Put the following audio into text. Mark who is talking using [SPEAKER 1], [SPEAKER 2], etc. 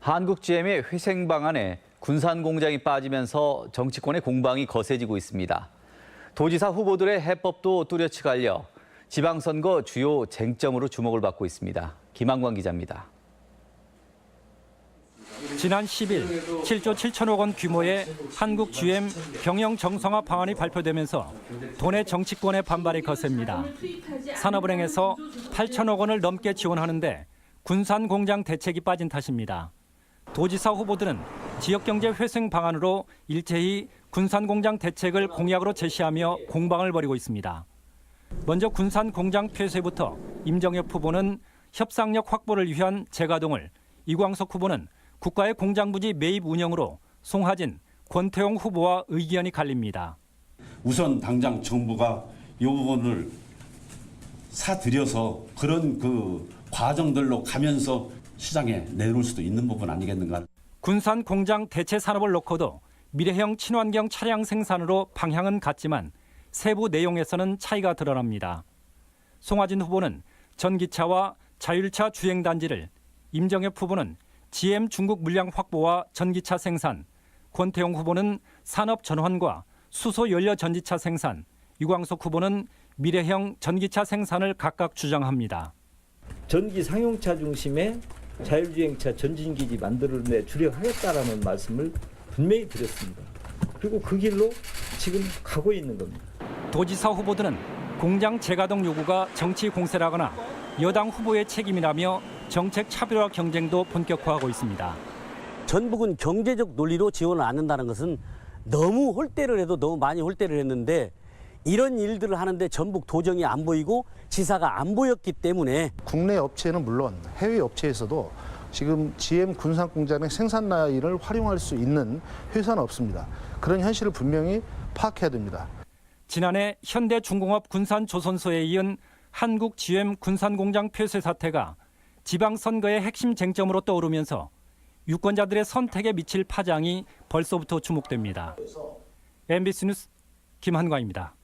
[SPEAKER 1] 한국 GM의 회생 방안에 군산 공장이 빠지면서 정치권의 공방이 거세지고 있습니다. 도지사 후보들의 해법도 뚜렷이 갈려 지방선거 주요 쟁점으로 주목을 받고 있습니다. 김한광 기자입니다.
[SPEAKER 2] 지난 10일 7조 7천억 원 규모의 한국 GM 경영 정상화 방안이 발표되면서 도내 정치권의 반발이 거셉니다. 산업은행에서 8천억 원을 넘게 지원하는데 군산 공장 대책이 빠진 탓입니다. 도지사 후보들은 지역 경제 회생 방안으로 일제히 군산 공장 대책을 공약으로 제시하며 공방을 벌이고 있습니다. 먼저 군산 공장 폐쇄부터 임정혁 후보는 협상력 확보를 위한 재가동을, 이광석 후보는 국가의 공장 부지 매입 운영으로 송하진, 권태용 후보와 의견이 갈립니다.
[SPEAKER 3] 우선 당장 정부가 이 부분을 사들여서 그런 그 과정들로 가면서 시장에 내놓을 수도 있는 부분 아니겠는가.
[SPEAKER 2] 군산 공장 대체 산업을 놓고도 미래형 친환경 차량 생산으로 방향은 같지만 세부 내용에서는 차이가 드러납니다. 송하진 후보는 전기차와 자율차 주행 단지를, 임정엽 후보는 GM 중국 물량 확보와 전기차 생산, 권태용 후보는 산업 전환과 수소 연료 전지차 생산, 유광석 후보는 미래형 전기차 생산을 각각 주장합니다.
[SPEAKER 4] 전기 상용차 중심의 자율주행차 전진기지 만들어내 주력하겠다라는 말씀을 분명히 드렸습니다. 그리고 그 길로 지금 가고 있는 겁니다.
[SPEAKER 2] 도지사 후보들은 공장 재가동 요구가 정치 공세라거나 여당 후보의 책임이라며 정책 차별화 경쟁도 본격화하고 있습니다.
[SPEAKER 5] 전북은 경제적 논리로 지원을 안 한다는 것은 너무 홀대를 해도 너무 많이 홀대를 했는데 이런 일들을 하는데 전북 도정이 안 보이고 지사가 안 보였기 때문에
[SPEAKER 6] 국내 업체는 물론 해외 업체에서도 지금 GM 군산 공장의 생산 라인을 활용할 수 있는 회사는 없습니다. 그런 현실을 분명히 파악해야 됩니다.
[SPEAKER 2] 지난해 현대중공업 군산 조선소에 이은 한국 GM 군산 공장 폐쇄 사태가 지방 선거의 핵심 쟁점으로 떠오르면서 유권자들의 선택에 미칠 파장이 벌써부터 주목됩니다. MBC 뉴스 김한광입니다.